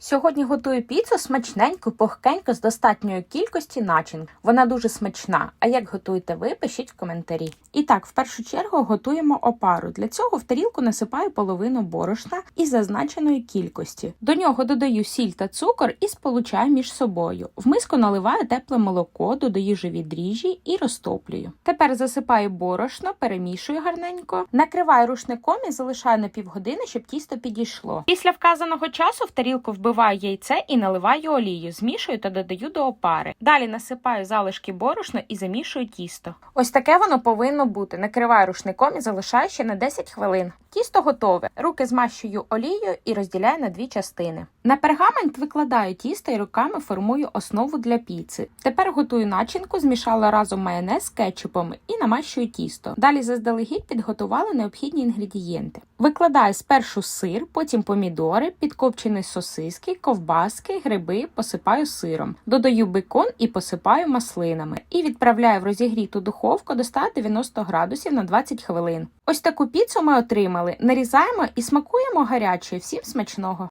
Сьогодні готую піцу смачненьку, пухкеньку з достатньою кількості начин. Вона дуже смачна. А як готуєте ви, пишіть в коментарі. І так, в першу чергу готуємо опару. Для цього в тарілку насипаю половину борошна із зазначеної кількості. До нього додаю сіль та цукор і сполучаю між собою. В миску наливаю тепле молоко, додаю живі дріжджі і розтоплюю. Тепер засипаю борошно, перемішую гарненько, накриваю рушником і залишаю на півгодини, щоб тісто підійшло. Після вказаного часу в тарілку вбиваю яйце і наливаю олію, змішую та додаю до опари. Далі насипаю залишки борошна і замішую тісто. Ось таке воно повинно бути. Накриваю рушником і залишаю ще на 10 хвилин. Тісто готове. Руки змащую олією і розділяю на дві частини. На пергамент викладаю тісто і руками формую основу для піци. Тепер готую начинку, змішала разом майонез з кетчупом і намащую тісто. Далі заздалегідь підготувала необхідні інгредієнти. Викладаю спершу сир, потім помідори, підкопчені сосиски, ковбаски, гриби, посипаю сиром. Додаю бекон і посипаю маслинами. І відправляю в розігріту духовку до 190 градусів на 20 хвилин. Ось таку піцу ми отримали. Нарізаємо і смакуємо гарячою. Всім смачного!